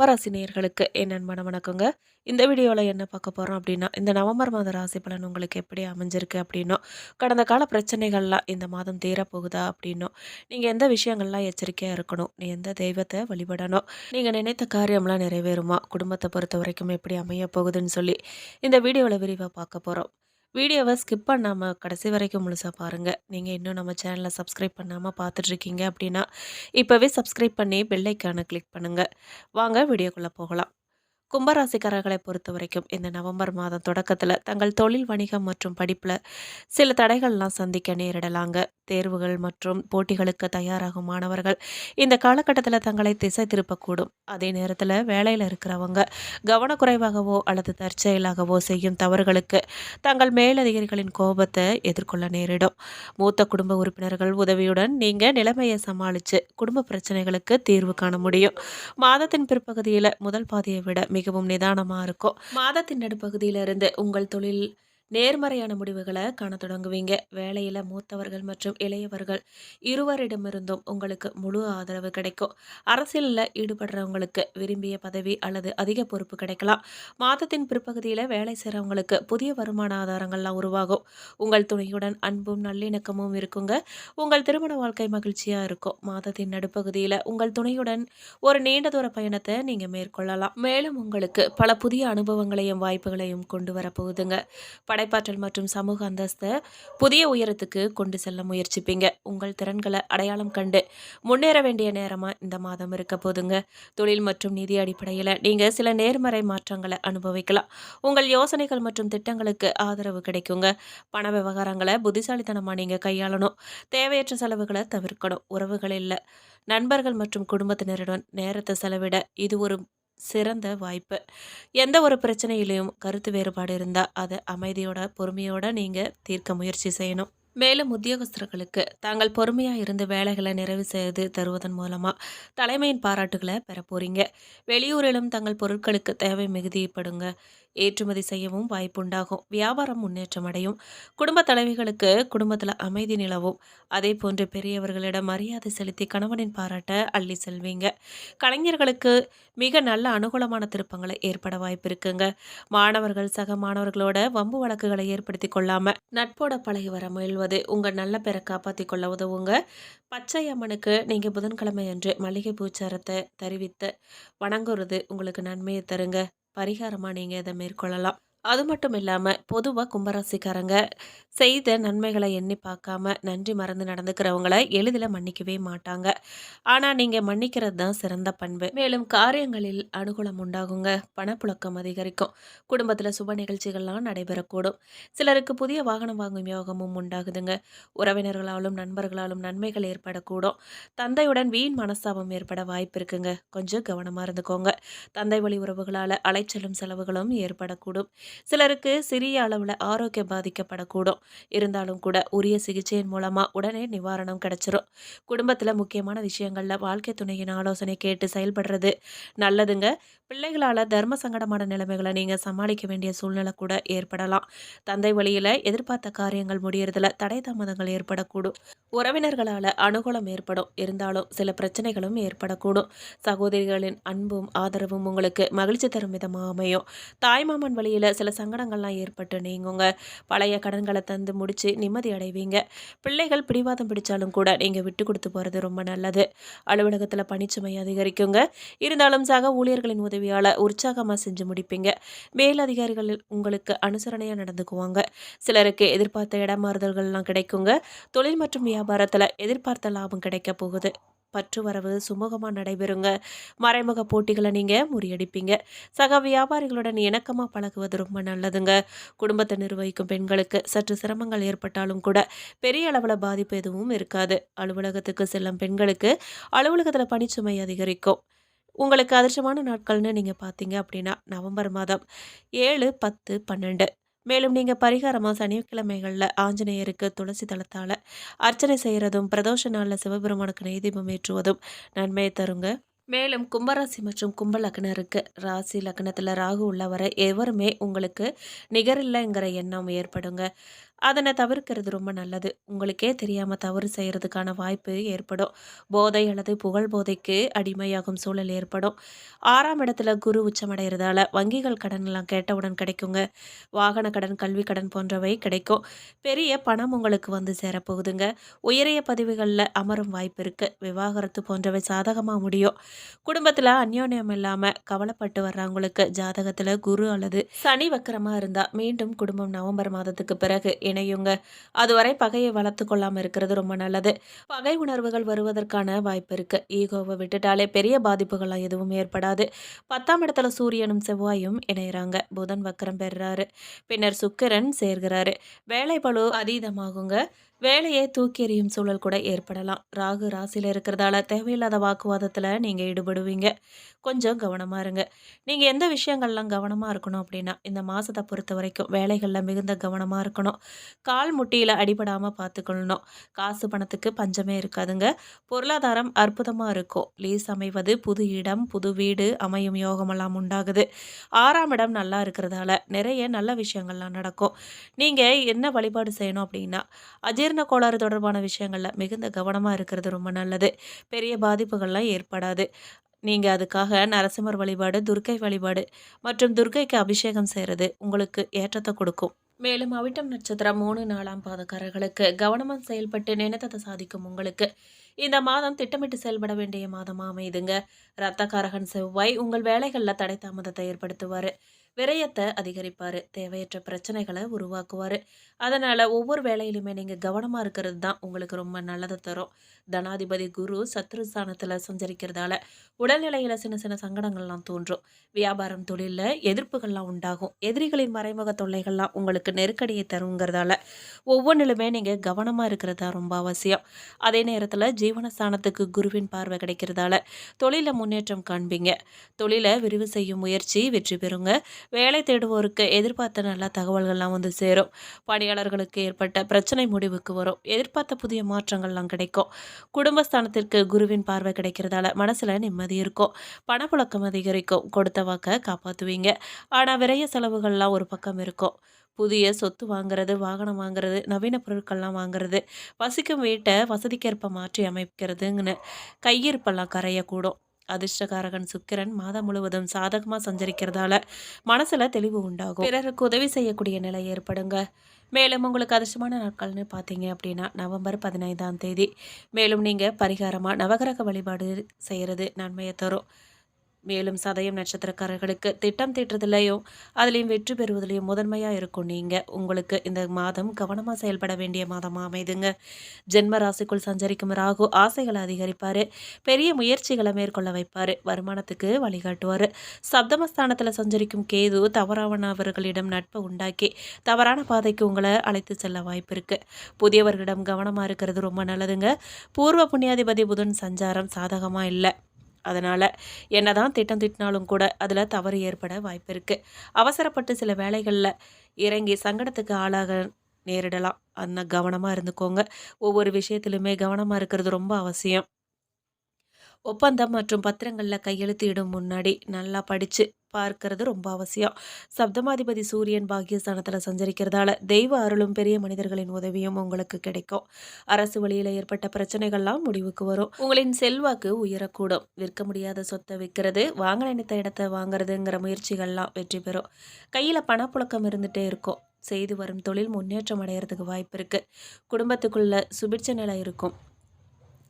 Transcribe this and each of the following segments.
கும்பராசி நேயர்களுக்கு என் அன்பான வணக்கங்க. இந்த வீடியோவில் என்ன பார்க்க போகிறோம் அப்படின்னா இந்த நவம்பர் மாத ராசி பலன் உங்களுக்கு எப்படி அமைஞ்சிருக்கு அப்படின்னும் கடந்த கால பிரச்சனைகள்லாம் இந்த மாதம் தீரப்போகுதா அப்படின்னும் நீங்கள் எந்த விஷயங்கள்லாம் எச்சரிக்கையாக இருக்கணும் நீ எந்த தெய்வத்தை வழிபடணும் நீங்கள் நினைத்த காரியம்லாம் நிறைவேறுமா குடும்பத்தை பொறுத்த வரைக்கும் எப்படி அமைய போகுதுன்னு சொல்லி இந்த வீடியோவில் விரிவாக பார்க்க போகிறோம் வீடியோவை ஸ்கிப் பண்ணாமல் கடைசி வரைக்கும் முழுசாக பாருங்கள் நீங்கள் இன்னும் நம்ம சேனலை சப்ஸ்கிரைப் பண்ணாமல் பார்த்துட்ருக்கீங்க அப்படின்னா இப்போவே சப்ஸ்கிரைப் பண்ணி பெல்லைக்கான கிளிக் பண்ணுங்கள் வாங்க வீடியோக்குள்ளே போகலாம். கும்பராசிக்காரர்களை பொறுத்த வரைக்கும் இந்த நவம்பர் மாதம் தொடக்கத்தில் தங்கள் தொழில் வணிகம் மற்றும் படிப்பில் சில தடைகள்லாம் சந்திக்க நேரிடலாங்க. தேர்வுகள் மற்றும் போட்டிகளுக்கு தயாராகும் மாணவர்கள் இந்த காலகட்டத்தில் தங்களை திசை திருப்பக்கூடும். அதே நேரத்தில் வேலையில் இருக்கிறவங்க கவனக்குறைவாகவோ அல்லது தற்செயலாகவோ செய்யும் தவறுகளுக்கு தங்கள் மேலதிகாரிகளின் கோபத்தை எதிர்கொள்ள நேரிடும். மூத்த குடும்ப உறுப்பினர்கள் உதவியுடன் நீங்கள் நிலைமையை சமாளித்து குடும்ப பிரச்சனைகளுக்கு தீர்வு காண முடியும். மாதத்தின் பிற்பகுதியில் முதல் பாதியை விட மிகவும் நிதானமாக இருக்கும். மாதத்தின் நடுப்பகுதியிலிருந்து உங்கள் தொழில் நேர்மறையான முடிவுகளை காண தொடங்குவீங்க. வேலையில் மூத்தவர்கள் மற்றும் இளையவர்கள் இருவரிடமிருந்தும் உங்களுக்கு முழு ஆதரவு கிடைக்கும். அரசியலில் ஈடுபடுறவங்களுக்கு விரும்பிய பதவி அல்லது அதிக பொறுப்பு கிடைக்கலாம். மாதத்தின் பிற்பகுதியில் வேலை செய்கிறவங்களுக்கு புதிய வருமான ஆதாரங்கள்லாம் உருவாகும். உங்கள் துணையுடன் அன்பும் நல்லிணக்கமும் இருக்குங்க. உங்கள் திருமண வாழ்க்கை மகிழ்ச்சியாக இருக்கும். மாதத்தின் நடுப்பகுதியில் உங்கள் துணையுடன் ஒரு நீண்ட தூர பயணத்தை நீங்கள் மேற்கொள்ளலாம். மேலும் உங்களுக்கு பல புதிய அனுபவங்களையும் வாய்ப்புகளையும் கொண்டு வரப்போகுதுங்க. படைப்பாற்றல் மற்றும் சமூக அந்தஸ்தை புதிய உயரத்துக்கு கொண்டு செல்ல முயற்சிப்பீங்க. உங்கள் திறன்களை அடையாளம் கண்டு முன்னேற வேண்டிய நேரமாக இந்த மாதம் இருக்க போதுங்க. தொழில் மற்றும் நிதி அடிப்படையில் நீங்கள் சில நேர்மறை மாற்றங்களை அனுபவிக்கலாம். உங்கள் யோசனைகள் மற்றும் திட்டங்களுக்கு ஆதரவு கிடைக்குங்க. பண விவகாரங்களை புத்திசாலித்தனமாக நீங்கள் கையாளணும். தேவையற்ற செலவுகளை தவிர்க்கணும். உறவுகளில் நண்பர்கள் மற்றும் குடும்பத்தினருடன் நேரத்தை செலவிட இது ஒரு சிறந்த வாய்ப்பு. எந்த ஒரு பிரச்சனையிலையும் கருத்து வேறுபாடு இருந்தால் அதை அமைதியோட பொறுமையோட நீங்கள் தீர்க்க முயற்சி செய்யணும். மேலும் உத்தியோகஸ்தர்களுக்கு தாங்கள் பொறுமையாக இருந்து வேலைகளை நிறைவு செய்து தருவதன் மூலமாக தலைமையின் பாராட்டுகளை பெற போகிறீங்க வெளியூரிலும் தங்கள் பொருட்களுக்கு தேவை மிகுதிப்படுங்க. ஏற்றுமதி செய்யவும் வாய்ப்புண்டாகும். வியாபாரம் முன்னேற்றம் அடையும் குடும்ப தலைவிகளுக்கு குடும்பத்தில் அமைதி நிலவும். அதே போன்று பெரியவர்களிடம் மரியாதை செலுத்தி கணவனின் பாராட்ட அள்ளி செல்வீங்க. கலைஞர்களுக்கு மிக நல்ல அனுகூலமான திருப்பங்களை ஏற்பட வாய்ப்பு இருக்குங்க மாணவர்கள் சக மாணவர்களோட வம்பு வழக்குகளை ஏற்படுத்தி கொள்ளாம நட்போட பழகி வர முயல்வது உங்க நல்ல பேரை காப்பாற்றி கொள்ள உதவுங்க. பச்சை அம்மனுக்கு நீங்கள் புதன்கிழமை அன்று மளிகை பூச்சாரத்தை தெரிவித்து வணங்குறது உங்களுக்கு நன்மையை தருங்க. பரிகாரமாக நீங்கள் இதை மேற்கொள்ளலாம். அது மட்டும் இல்லாமல் பொதுவாக கும்பராசிக்காரங்க செய்த நன்மைகளை எண்ணி பார்க்காம நன்றி மறந்து நடந்துக்கிறவங்கள எளிதில் மன்னிக்கவே மாட்டாங்க. ஆனால் நீங்கள் மன்னிக்கிறது தான் சிறந்த பண்பு. மேலும் காரியங்களில் அனுகூலம் உண்டாகுங்க. பணப்புழக்கம் அதிகரிக்கும். குடும்பத்தில் சுப நிகழ்ச்சிகள்லாம் நடைபெறக்கூடும். சிலருக்கு புதிய வாகனம் வாங்கும் யோகமும் உண்டாகுதுங்க. உறவினர்களாலும் நண்பர்களாலும் நன்மைகள் ஏற்படக்கூடும். தந்தையுடன் வீண் மனஸ்தாபம் ஏற்பட வாய்ப்பு இருக்குங்க கொஞ்சம் கவனமாக இருந்துக்கோங்க. தந்தை வழி உறவுகளால் அலைச்சலும் செலவுகளும் ஏற்படக்கூடும். சிலருக்கு சிறிய அளவில் ஆரோக்கியம் பாதிக்கப்படக்கூடும். இருந்தாலும் கூட உரிய சிகிச்சையின் மூலமாக உடனே நிவாரணம் கிடச்சிரும். குடும்பத்தில் முக்கியமான விஷயங்களில் வாழ்க்கை துணையின் ஆலோசனை கேட்டு செயல்படுறது நல்லதுங்க. பிள்ளைகளால் தர்ம சங்கடமான நிலைமைகளை நீங்கள் சமாளிக்க வேண்டிய சூழ்நிலை கூட ஏற்படலாம். தந்தை வழியில் எதிர்பார்த்த காரியங்கள் முடியறதுல தடை தாமதங்கள் ஏற்படக்கூடும். உறவினர்களால் அனுகூலம் ஏற்படும். இருந்தாலும் சில பிரச்சனைகளும் ஏற்படக்கூடும். சகோதரிகளின் அன்பும் ஆதரவும் உங்களுக்கு மகிழ்ச்சி தரும் விதமாக அமையும். தாய்மாமன் வழியில் சில சங்கடங்கள்லாம் ஏற்பட்டு நீங்குங்க. பழைய கடன்களை தந்து முடித்து நிம்மதி அடைவீங்க. பிள்ளைகள் பிடிவாதம் பிடிச்சாலும் கூட நீங்கள் விட்டு கொடுத்து போகிறது ரொம்ப நல்லது. அலுவலகத்தில் பணிச்சுமை அதிகரிக்குங்க. இருந்தாலும் சக ஊழியர்களின் உதவியால் உற்சாகமாக செஞ்சு முடிப்பீங்க. மேலதிகாரிகள் உங்களுக்கு அனுசரணையாக நடந்துக்குவாங்க. சிலருக்கு எதிர்பார்த்த இடமாறுதல்கள்லாம் கிடைக்குங்க. தொழில் மற்றும் வியாபாரத்தில் எதிர்பார்த்த லாபம் கிடைக்க போகுது. பற்று வரவு சுமூகமாக நடைபெறுங்க. மறைமுக போட்டிகளை நீங்கள் முறியடிப்பீங்க. சக வியாபாரிகளுடன் இணக்கமாக பழகுவது ரொம்ப நல்லதுங்க. குடும்பத்தை நிர்வகிக்கும் பெண்களுக்கு சற்று சிரமங்கள் ஏற்பட்டாலும் கூட பெரிய அளவில் பாதிப்பு எதுவும் இருக்காது. அலுவலகத்துக்கு செல்லும் பெண்களுக்கு அலுவலகத்தில் பணிச்சுமை அதிகரிக்கும். உங்களுக்கு அதிர்ஷ்டமான நாட்கள்னு நீங்கள் பார்த்தீங்க அப்படின்னா நவம்பர் மாதம் ஏழு பத்து பன்னெண்டு. மேலும் நீங்கள் பரிகாரமாக சனிக்கிழமைகளில் ஆஞ்சநேயருக்கு துளசி தளத்தால் அர்ச்சனை செய்கிறதும் பிரதோஷ நாளில் சிவபெருமானுக்கு நெய்தீபம் ஏற்றுவதும் நன்மையை தருங்க. மேலும் கும்பராசி மற்றும் கும்ப இருக்குது ராசி லக்னத்தில் ராகு உள்ளவரை எவருமே உங்களுக்கு நிகரில்லைங்கிற எண்ணம் ஏற்படுங்க. அதனை தவிர்க்கிறது ரொம்ப நல்லது. உங்களுக்கே தெரியாமல் தவறு செய்கிறதுக்கான வாய்ப்பு ஏற்படும். போதை அல்லது புகழ் போதைக்கு அடிமையாகும் சூழல் ஏற்படும். ஆறாம் இடத்துல குரு உச்சமடைகிறதால வங்கிகள் கடன்லாம் கேட்டவுடன் கிடைக்குங்க. வாகன கடன் கல்வி கடன் போன்றவை கிடைக்கும். பெரிய பணம் உங்களுக்கு வந்து சேரப்போகுதுங்க. உயரிய பதவிகளில் அமரும் வாய்ப்பு இருக்குது விவாகரத்து போன்றவை சாதகமாக முடியும். குடும்பத்தில் அந்யோன்யம் இல்லாமல் கவலைப்பட்டு வர்றவங்களுக்கு ஜாதகத்தில் குரு அல்லது சனி வக்கரமாக இருந்தால் மீண்டும் குடும்பம் நவம்பர் மாதத்துக்கு பிறகு இணையுங்க. அதுவரை பகையை வளர்த்து கொள்ளாமல் இருக்கிறது ரொம்ப நல்லது. பகை உணர்வுகள் வருவதற்கான வாய்ப்பு இருக்கு. ஈகோவை விட்டுட்டாலே பெரிய பாதிப்புகள்லாம் எதுவும் ஏற்படாது. பத்தாம் இடத்துல சூரியனும் செவ்வாயும் இணையறாங்க. புதன் வக்கரம் பெறுறாரு. பின்னர் சுக்கிரன் சேர்கிறாரு. வேலை பளு அதீதமாகுங்க. வேலையை தூக்கி எறியும் சூழல் கூட ஏற்படலாம். ராகு ராசியில் இருக்கிறதால தேவையில்லாத வாக்குவாதத்தில் நீங்கள் ஈடுபடுவீங்க. கொஞ்சம் கவனமாக இருங்க. நீங்கள் எந்த விஷயங்கள்லாம் கவனமாக இருக்கணும் அப்படின்னா இந்த மாதத்தை பொறுத்த வரைக்கும் வேலைகளில் மிகுந்த கவனமாக இருக்கணும். கால் முட்டியில் அடிபடாமல் பார்த்துக்கொள்ளணும். காசு பணத்துக்கு பஞ்சமே இருக்காதுங்க. பொருளாதாரம் அற்புதமாக இருக்கும். லீஸ் அமைவது புது இடம் புது வீடு அமையும் யோகமெல்லாம் உண்டாகுது. ஆறாம் இடம் நல்லா இருக்கிறதால நிறைய நல்ல விஷயங்கள்லாம் நடக்கும். நீங்கள் என்ன வழிபாடு செய்யணும் அப்படின்னா ஜீரண கோளாறு தொடர்பான விஷயங்களில் மிகுந்த கவனமாக இருக்கிறது ரொம்ப நல்லது. பெரிய பாதிப்புகள்லாம் ஏற்படாது. நீங்கள் அதுக்காக நரசிம்மர் வழிபாடு துர்க்கை வழிபாடு மற்றும் துர்க்கைக்கு அபிஷேகம் செய்கிறது உங்களுக்கு ஏற்றத்தை கொடுக்கும். மேலும் அவிட்டம் நட்சத்திரம் மூணு நாலாம் பாதக்காரர்களுக்கு கவனமாக செயல்பட்டு நினைத்ததை சாதிக்கும் உங்களுக்கு. இந்த மாதம் திட்டமிட்டு செயல்பட வேண்டிய மாதமாக அமைதுங்க. ரத்தக்காரகன் செவ்வாய் உங்கள் வேலைகளில் தடை தாமதத்தை ஏற்படுத்துவார். விரயத்தை அதிகரிப்பார் தேவையற்ற பிரச்சனைகளை உருவாக்குவார். அதனால் ஒவ்வொரு வேலையிலுமே நீங்கள் கவனமாக இருக்கிறது தான் உங்களுக்கு ரொம்ப நல்லதை தரும். தனாதிபதி குரு சத்ருஸ்தானத்தில் சஞ்சரிக்கிறதால உடல்நிலையில் சின்ன சின்ன சங்கடங்கள்லாம் தோன்றும். வியாபாரம் தொழிலில் எதிர்ப்புகள்லாம் உண்டாகும். எதிரிகளின் மறைமுக தொல்லைகள்லாம் உங்களுக்கு நெருக்கடியை தருங்கிறதால ஒவ்வொன்றிலுமே நீங்கள் கவனமாக இருக்கிறதா ரொம்ப அவசியம். அதே நேரத்தில் ஜீவனஸ்தானத்துக்கு குருவின் பார்வை கிடைக்கிறதால தொழிலை முன்னேற்றம் காண்பீங்க. தொழிலை விரிவு செய்யும் முயற்சி வெற்றி பெறுங்க. வேலை தேடுவோருக்கு எதிர்பார்த்த நல்ல தகவல்கள்லாம் வந்து சேரும். பணியாளர்களுக்கு ஏற்பட்ட பிரச்சனை முடிவுக்கு வரும். எதிர்பார்த்த புதிய மாற்றங்கள்லாம் கிடைக்கும். குடும்பஸ்தானத்திற்கு குருவின் பார்வை கிடைக்கிறதால மனசில் நிம்மதி இருக்கும். பணப்புழக்கம் அதிகரிக்கும். கொடுத்த வாக்கை காப்பாற்றுவீங்க ஆனால் விரைய செலவுகள்லாம் ஒரு பக்கம் இருக்கும். புதிய சொத்து வாங்குறது வாகனம் வாங்குறது நவீன பொருட்கள்லாம் வாங்குறது வசிக்கும் வீட்டை வசதிக்கேற்ப மாற்றி அமைக்கிறதுங்கன்னு கையிருப்பெல்லாம் கரையக்கூடும். அதிர்ஷ்டகாரகன் சுக்கிரன் மாதம் முழுவதும் சாதகமாக சஞ்சரிக்கிறதால மனசில் தெளிவு உண்டாகும். பிறருக்கு உதவி செய்யக்கூடிய நிலை ஏற்படுங்க. மேலும் உங்களுக்கு அதிர்ஷ்டமான நாட்கள்னு பார்த்தீங்க அப்படின்னா நவம்பர் பதினைந்தாம் தேதி. மேலும் நீங்கள் பரிகாரமாக நவகிரக வழிபாடு செய்கிறது நன்மையை தரும். மேலும் சதயம் நட்சத்திரக்காரர்களுக்கு திட்டம் தீட்டுறதுலையும் அதுலேயும் வெற்றி பெறுவதிலையும் முதன்மையாக இருக்கும் நீங்கள் உங்களுக்கு இந்த மாதம் கவனமாக செயல்பட வேண்டிய மாதமாக அமைதுங்க. ஜென்ம ராசிக்குள் சஞ்சரிக்கும் ராகு ஆசைகளை அதிகரிப்பார். பெரிய முயற்சிகளை மேற்கொள்ள வைப்பார். வருமானத்துக்கு வழிகாட்டுவார். சப்தமஸ்தானத்தில் சஞ்சரிக்கும் கேது தவறானவர்களிடம் நட்பை உண்டாக்கி தவறான பாதைக்கு உங்களை அழைத்து செல்ல வாய்ப்பு இருக்குது புதியவர்களிடம் கவனமாக இருக்கிறது ரொம்ப நல்லதுங்க. பூர்வ புண்ணியாதிபதி புதன் சஞ்சாரம் சாதகமாக இல்லை. அதனால் என்ன தான் திட்டம் திட்டினாலும் கூட அதில் தவறு ஏற்பட வாய்ப்பு இருக்குது அவசரப்பட்டு சில வேலைகளில் இறங்கி சங்கடத்துக்கு ஆளாக நேரிடலாம். அந்த கவனமாக இருந்துக்கோங்க. ஒவ்வொரு விஷயத்திலுமே கவனமாக இருக்கிறது ரொம்ப அவசியம். ஒப்பந்தம் மற்றும் பத்திரங்களில் கையெழுத்திடும் முன்னாடி நல்லா படித்து பார்க்கறது ரொம்ப அவசியம். சப்தமாதிபதி சூரியன் பாக்கியஸ்தானத்தில் சஞ்சரிக்கிறதால தெய்வ அருளும் பெரிய மனிதர்களின் உதவியும் உங்களுக்கு கிடைக்கும். அரசு வழியில் ஏற்பட்ட பிரச்சனைகள்லாம் முடிவுக்கு வரும். உங்களின் செல்வாக்கு உயரக்கூடும். விற்க முடியாத சொத்தை விற்கிறது வாங்க நினைத்த இடத்த வாங்குறதுங்கிற முயற்சிகள்லாம் வெற்றி பெறும். கையில் பணப்புழக்கம் இருந்துகிட்டே இருக்கும். செய்து வரும் தொழில் முன்னேற்றம் அடைகிறதுக்கு வாய்ப்பு இருக்குது குடும்பத்துக்குள்ள சுபிட்ச நிலை இருக்கும்.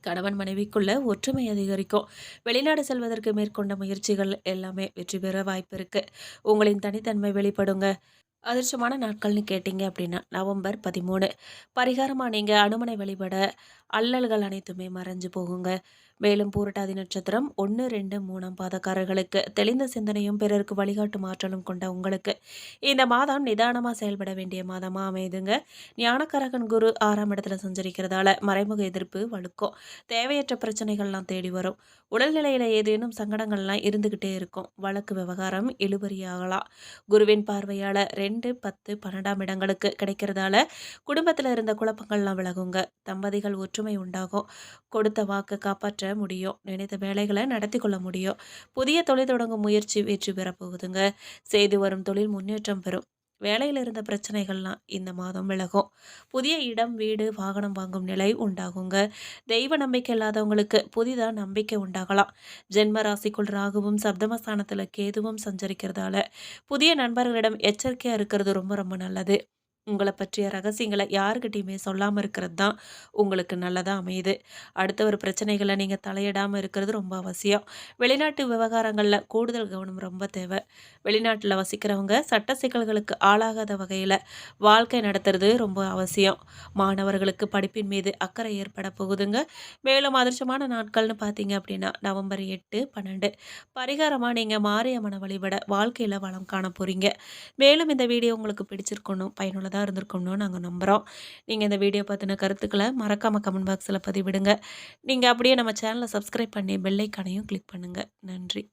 கணவன் மனைவிக்குள்ள ஒற்றுமை அதிகரிக்கும். வெளிநாடு செல்வதற்கு மேற்கொண்ட முயற்சிகள் எல்லாமே வெற்றி பெற வாய்ப்பு இருக்கு. உங்களின் தனித்தன்மை வெளிப்படுங்க. அதிர்ஷ்டமான நாட்கள்னு கேட்டிங்க அப்படின்னா நவம்பர் பதிமூணு. பரிகாரமாக நீங்கள் அனுமனை வழிபட அல்லல்கள் அனைத்துமே மறைஞ்சு போகுங்க. மேலும் பூரட்டாதி நட்சத்திரம் ஒன்று ரெண்டு மூணாம் பாதக்காரர்களுக்கு. தெளிந்த சிந்தனையும் பிறருக்கு வழிகாட்டு மாற்றலும் கொண்ட உங்களுக்கு. இந்த மாதம் நிதானமாக செயல்பட வேண்டிய மாதமாக அமைதுங்க. ஞானக்கரகன் குரு ஆறாம் இடத்துல சஞ்சரிக்கிறதால மறைமுக எதிர்ப்பு வலுக்கும் தேவையற்ற பிரச்சனைகள்லாம் தேடி வரும். உடல்நிலையில் ஏதேனும் சங்கடங்கள்லாம் இருந்துக்கிட்டே இருக்கும். வழக்கு விவகாரம் இழுபறியாகலாம். குருவின் பார்வையால் ரெண்டு பத்து பன்னெண்டாம் இடங்களுக்கு கிடைக்கிறதால குடும்பத்தில் இருந்த குழப்பங்கள்லாம் விலகுங்க. தம்பதிகள் ஒற்றுமை உண்டாகும். கொடுத்த வாக்கு காப்பாற்ற முடியும். நினைத்த வேலைகளை நடத்தி கொள்ள முடியும். புதிய தொழில் தொடங்கும் முயற்சி வெற்றி பெறப்போகுதுங்க செய்து வரும் தொழில் முன்னேற்றம் பெறும். வேலையில் இருந்த பிரச்சனைகள்லாம் இந்த மாதம் விலகும். புதிய இடம் வீடு வாகனம் வாங்கும் நிலை உண்டாகுங்க. தெய்வ நம்பிக்கை இல்லாதவங்களுக்கு புதிதாக நம்பிக்கை உண்டாகலாம். ஜென்ம ராசிக்குள் ராகுவும் சப்தமஸ்தானத்தில் கேதுவும் சஞ்சரிக்கிறதால புதிய நண்பர்களிடம் எச்சரிக்கையாக இருக்கிறது ரொம்ப ரொம்ப நல்லது. உங்களை பற்றிய ரகசியங்களை யாருக்கிட்டையுமே சொல்லாமல் இருக்கிறது தான் உங்களுக்கு நல்லதாக அமையுது. அடுத்த ஒரு பிரச்சனைகளை நீங்கள் தலையிடாமல் இருக்கிறது ரொம்ப அவசியம். வெளிநாட்டு விவகாரங்களில் கூடுதல் கவனம் ரொம்ப தேவை. வெளிநாட்டில் வசிக்கிறவங்க சட்ட சிக்கல்களுக்கு ஆளாகாத வகையில் வாழ்க்கை நடத்துறது ரொம்ப அவசியம். மாணவர்களுக்கு படிப்பின் மீது அக்கறை ஏற்பட போகுதுங்க. மேலும் அதிர்ஷ்டமான நாட்கள்னு பார்த்தீங்க அப்படின்னா நவம்பர் எட்டு பன்னெண்டு. பரிகாரமாக நீங்கள் மாரியம்மனை வழிபட வாழ்க்கையில் வளம் காண போகிறீங்க மேலும் இந்த வீடியோ உங்களுக்கு பிடிச்சிருக்கணும் பயனுள்ளதாக இருந்திருக்கும்னு நாங்கள் நம்புகிறோம் நீங்கள் இந்த வீடியோ பார்த்தின கருத்துக்களை மறக்காமல் கமெண்ட் பாக்ஸில் பதிவிடுங்க. நீங்கள் அப்படியே நம்ம சேனலை சப்ஸ்கிரைப் பண்ணி பெல்லைக்கானையும் கிளிக் பண்ணுங்கள் நன்றி.